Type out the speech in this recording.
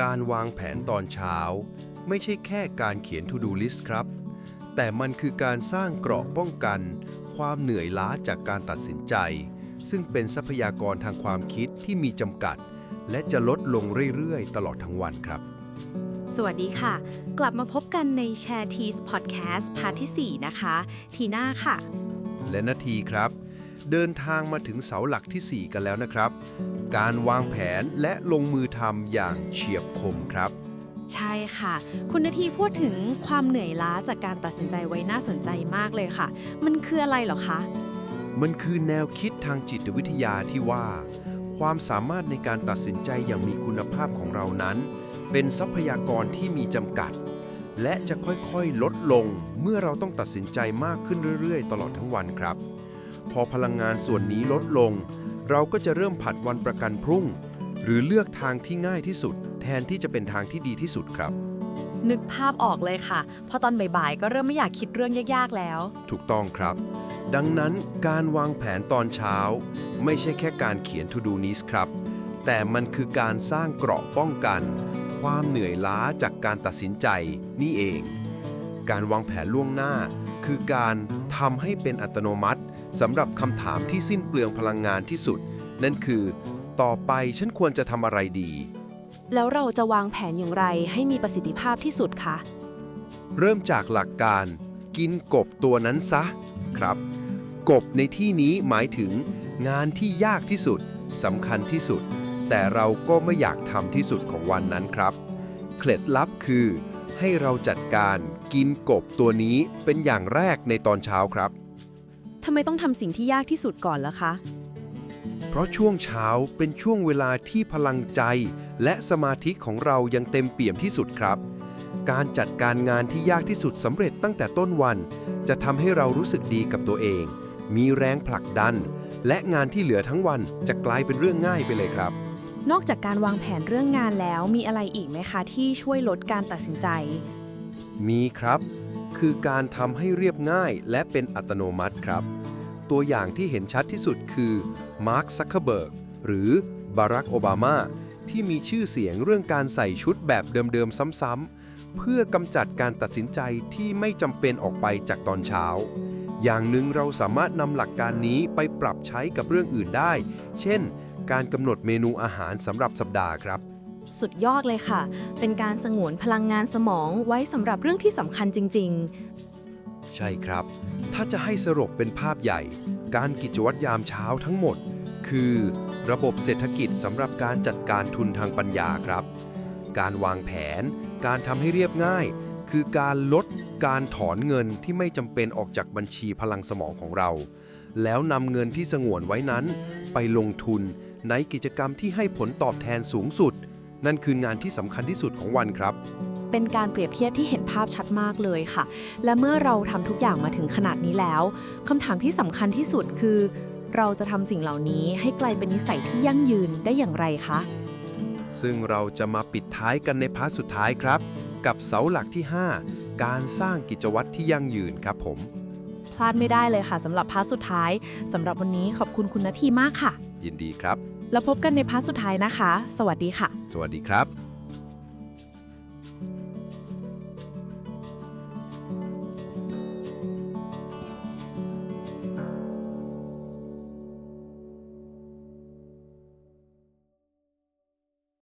การวางแผนตอนเช้า ไม่ใช่แค่การเขียน To Do List ครับ แต่มันคือการสร้างเกราะป้องกัน ความเหนื่อยล้าจากการตัดสินใจ ซึ่งเป็นทรัพยากรทางความคิดที่มีจำกัด และจะลดลงเรื่อยๆ ตลอดทั้งวันครับ สวัสดีค่ะ กลับมาพบกันใน Share Teas Podcast พาร์ทที่ 4 นะคะ ทีน่าค่ะ และนาทีครับ เดินทางมาถึงเสาหลักที่ 4 กันแล้วนะครับ การวางแผนและลงมือทำอย่างเฉียบคมครับ ใช่ค่ะ คุณนาทีพูดถึงความเหนื่อยล้าจากการตัดสินใจไว้น่าสนใจมากเลยค่ะ มันคืออะไรเหรอคะ มันคือแนวคิดทางจิตวิทยาที่ว่า ความสามารถในการตัดสินใจอย่างมีคุณภาพของเรานั้น เป็นทรัพยากรที่มีจำกัด และจะค่อยๆ ลดลงเมื่อเราต้องตัดสินใจมากขึ้นเรื่อยๆ ตลอดทั้งวันครับ พอพลังงานส่วนนี้ลดลง เราก็จะเริ่มผัดวันประกันพรุ่ง หรือเลือกทางที่ง่ายที่สุด แทนที่จะเป็นทางที่ดีที่สุดครับ นึกภาพออกเลยค่ะ พอตอนบ่ายๆ ก็เริ่มไม่อยากคิดเรื่องยากๆแล้ว ถูกต้องครับ ดังนั้นการวางแผนตอนเช้า ไม่ใช่แค่การเขียน To Do List ครับ แต่มันคือการสร้างเกราะป้องกัน ความเหนื่อยล้าจากการตัดสินใจนี่เอง การวางแผนล่วงหน้า คือการทำให้เป็นอัตโนมัติ สำหรับคำถามที่สิ้นเปลืองพลังงานที่สุด นั่นคือ ต่อไปฉันควรจะทำอะไรดี แล้วเราจะวางแผนอย่างไรให้มีประสิทธิภาพที่สุดคะเริ่มจากหลักการ กินกบตัวนั้นซะ ครับ กบในที่นี้หมายถึง งานที่ยากที่สุดสำคัญที่สุด แต่เราก็ไม่อยากทำที่สุดของวันนั้นครับ เคล็ดลับคือ ให้เราจัดการกินกบตัวนี้เป็นอย่างแรกในตอนเช้าครับทำไมต้องทำสิ่งที่ยากที่สุดก่อนล่ะคะ เพราะช่วงเช้าเป็นช่วงเวลาที่พลังใจ และสมาธิของเรายังเต็มเปี่ยมที่สุดครับ การจัดการงานที่ยากที่สุดสำเร็จตั้งแต่ต้นวัน จะทำให้เรารู้สึกดีกับตัวเอง มีแรงผลักดัน และงานที่เหลือทั้งวันจะกลายเป็นเรื่องง่ายไปเลยครับ นอกจากการวางแผนเรื่องงานแล้วมีอะไรอีกไหมคะ ที่ช่วยลดการตัดสินใจ มีครับ คือการทำให้เรียบง่ายและเป็นอัตโนมัติครับ ตัวอย่างที่เห็นชัดที่สุดคือมาร์คซักเคเบิร์กหรือบารักโอบามาที่มีชื่อเสียงเรื่องการใส่ชุดแบบเดิมๆซ้ำๆเพื่อกำจัดการตัดสินใจที่ไม่จำเป็นออกไปจากตอนเช้า อย่างหนึ่งเราสามารถนำหลักการนี้ไปปรับใช้กับเรื่องอื่นได้ เช่น การกำหนดเมนูอาหารสำหรับสัปดาห์ครับ สุดยอดเลยค่ะ เป็นการสงวนพลังงานสมองไว้สำหรับเรื่องที่สำคัญจริง ๆ ใช่ครับ ถ้าจะให้สรุปเป็นภาพใหญ่ การกิจวัตรยามเช้าทั้งหมด คือระบบเศรษฐกิจสำหรับการจัดการทุนทางปัญญาครับ การวางแผน การทำให้เรียบง่าย คือการลดการถอนเงินที่ไม่จำเป็นออกจากบัญชีพลังสมองของเรา แล้วนำเงินที่สงวนไว้นั้น ไปลงทุนในกิจกรรมที่ให้ผลตอบแทนสูงสุด นั่นคืองานที่สำคัญที่สุดของวันครับๆเป็นการเปรียบเทียบที่เห็นภาพชัดมากเลยค่ะ และเมื่อเราทำทุกอย่างมาถึงขนาดนี้แล้วคำถามที่สำคัญที่สุดคือ เราจะทำสิ่งเหล่านี้ให้กลายเป็นนิสัยที่ยั่งยืนได้อย่างไรคะ ซึ่งเราจะมาปิดท้ายกันในพาร์ทสุดท้ายครับ กับเสาหลักที่ 5 การสร้างกิจวัตรที่ยั่งยืนครับผม พลาดไม่ได้เลยค่ะสำหรับพาร์ทสุดท้ายสำหรับวันนี้ขอบคุณคุณนาทีมากค่ะ ยินดีครับ แล้วพบกันในพาร์ทสุดท้ายนะคะ สวัสดีค่ะ สวัสดีครับ